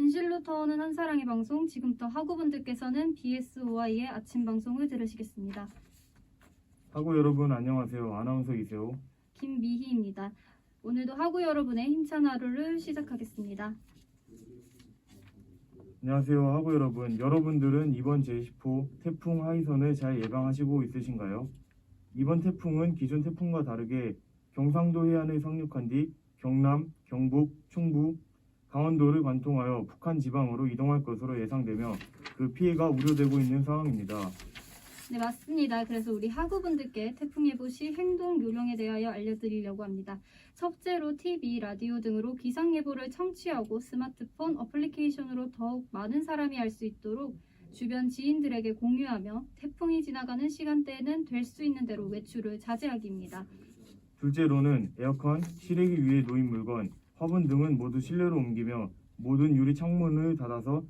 진실로 터오는 한사랑의 방송 지금부터 학우분들께서는 BSOI의 아침 방송을 들으시겠습니다. 하고 여러분 안녕하세요. 아나운서 이세호. 김미희입니다. 오늘도 학우 여러분의 힘찬 하루를 시작하겠습니다. 안녕하세요. 하고 여러분. 여러분들은 이번 제10호 태풍 하이선을 잘 예방하시고 있으신가요? 이번 태풍은 기존 태풍과 다르게 경상도 해안을 상륙한 뒤 경남, 경북, 충북, 강원도를 관통하여 북한 지방으로 이동할 것으로 예상되며 그 피해가 우려되고 있는 상황입니다. 네, 맞습니다. 그래서 우리 학우분들께 태풍 예보 시 행동 요령에 대하여 알려드리려고 합니다. 첫째로 TV, 라디오 등으로 기상 예보를 청취하고 스마트폰 어플리케이션으로 더욱 많은 사람이 알 수 있도록 주변 지인들에게 공유하며 태풍이 지나가는 시간대에는 될 수 있는 대로 외출을 자제하기입니다. 둘째로는 에어컨, 실외기 위에 놓인 물건, 화분 등은 모두 실내로 옮기며 모든 유리 창문을 닫아서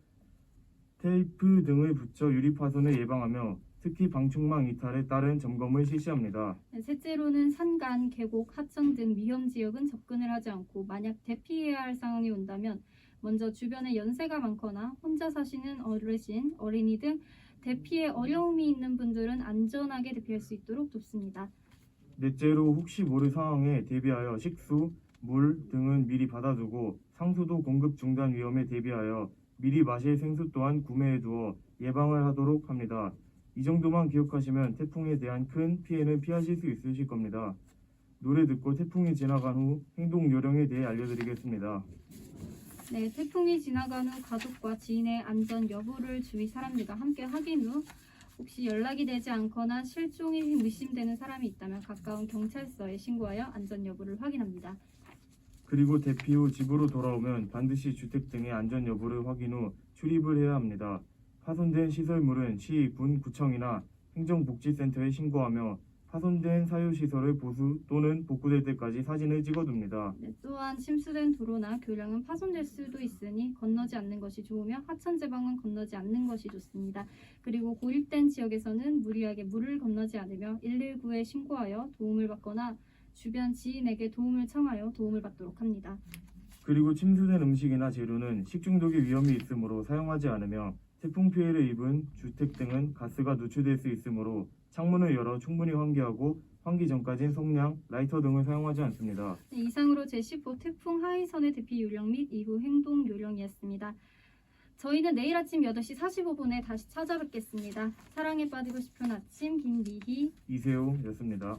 테이프 등을 붙여 유리 파손을 예방하며 특히 방충망 이탈에 따른 점검을 실시합니다. 네, 셋째로는 산간, 계곡, 하천 등 위험 지역은 접근을 하지 않고 만약 대피해야 할 상황이 온다면 먼저 주변에 연세가 많거나 혼자 사시는 어르신, 어린이 등 대피에 어려움이 있는 분들은 안전하게 대피할 수 있도록 돕습니다. 넷째로 혹시 모를 상황에 대비하여 식수, 물 등은 미리 받아두고 상수도 공급 중단 위험에 대비하여 미리 마실 생수 또한 구매해 두어 예방을 하도록 합니다. 이 정도만 기억하시면 태풍에 대한 큰 피해는 피하실 수 있으실 겁니다. 노래 듣고 태풍이 지나간 후 행동 요령에 대해 알려드리겠습니다. 네, 태풍이 지나간 후 가족과 지인의 안전 여부를 주위 사람들과 함께 확인 후 혹시 연락이 되지 않거나 실종이 의심되는 사람이 있다면 가까운 경찰서에 신고하여 안전 여부를 확인합니다. 그리고 대피 후 집으로 돌아오면 반드시 주택 등의 안전 여부를 확인 후 출입을 해야 합니다. 파손된 시설물은 시, 군, 구청이나 행정복지센터에 신고하며 파손된 사유시설을 보수 또는 복구될 때까지 사진을 찍어둡니다. 네, 또한 침수된 도로나 교량은 파손될 수도 있으니 건너지 않는 것이 좋으며 하천 제방은 건너지 않는 것이 좋습니다. 그리고 고립된 지역에서는 무리하게 물을 건너지 않으며 119에 신고하여 도움을 받거나 주변 지인에게 도움을 청하여 도움을 받도록 합니다. 그리고 침수된 음식이나 재료는 식중독의 위험이 있으므로 사용하지 않으며 태풍 피해를 입은 주택 등은 가스가 누출될 수 있으므로 창문을 열어 충분히 환기하고 환기 전까진 성냥, 라이터 등을 사용하지 않습니다. 네, 이상으로 제15 태풍 하이선의 대피 요령 및 이후 행동 요령이었습니다. 저희는 내일 아침 8시 45분에 다시 찾아뵙겠습니다. 사랑에 빠지고 싶은 아침 김미희 이세호였습니다.